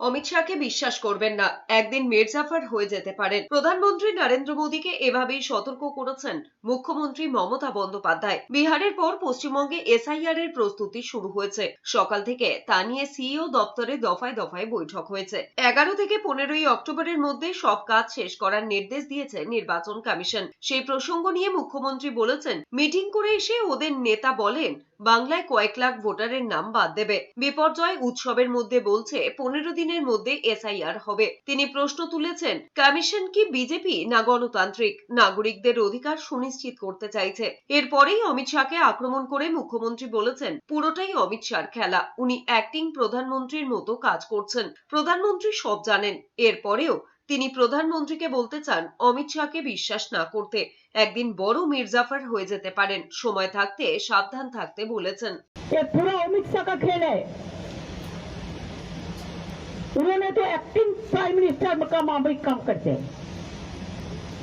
অমিত শাহকে বিশ্বাস করবেন না। একদিন মির্জাফর হয়ে যেতে পারেন। প্রধানমন্ত্রী নরেন্দ্র মোদীকে এভাবেই সতর্ক করেছেন মুখ্যমন্ত্রী মমতা বন্দ্যোপাধ্যায়। বিহারের পর পশ্চিমবঙ্গে এসআইআর এর প্রস্তুতি শুরু হয়েছে। সকাল থেকে তা নিয়ে সিইও দপ্তরে দফায় দফায় বৈঠক হয়েছে। এগারো থেকে পনেরোই অক্টোবরের মধ্যে সব কাজ শেষ করার নির্দেশ দিয়েছে নির্বাচন কমিশন। সেই প্রসঙ্গ নিয়ে মুখ্যমন্ত্রী বলেছেন, মিটিং করে এসে ওদের নেতা বলেন বাংলায় কয়েক লাখ ভোটারের নাম বাদ দেবে। বিপর্যয় উৎসবের মধ্যে বলছে পনেরো দিনের মধ্যে এসআইআর হবে। তিনি প্রশ্ন তুলেছেন, কমিশন কি বিজেপি না গণতান্ত্রিক? নাগরিকদের অধিকার সুনিশ্চিত করতে চাইছে। এরপরেই অমিত শাহকে আক্রমণ করে মুখ্যমন্ত্রী বলেছেন, পুরোটাই অমিত শাহর খেলা। উনি অ্যাক্টিং প্রধানমন্ত্রীর মতো কাজ করছেন। প্রধানমন্ত্রী সব জানেন। এরপরেও তিনি প্রধানমন্ত্রীকে বলতে চান অমিত শাহকে বিশ্বাস না করতে একদিন বড় মির্জাফর হয়ে যেতে পারেন সময় থাকতে সাবধান থাকতে বলেছেন ये पूरा अमित शाह का खेल है उन्होंने तो एक्टिंग प्राइम मिनिस्टर का मामले काम करते हैं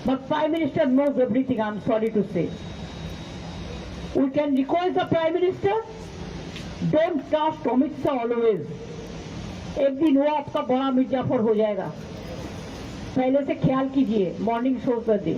but prime minister knows everything I am sorry to say we can request the prime minister don't trust Amit Shah always एक दिन वो आपका बड़ा मिर्जाफर हो जाएगा पहले से ख्याल कीजिए मॉर्निंग शो कर दी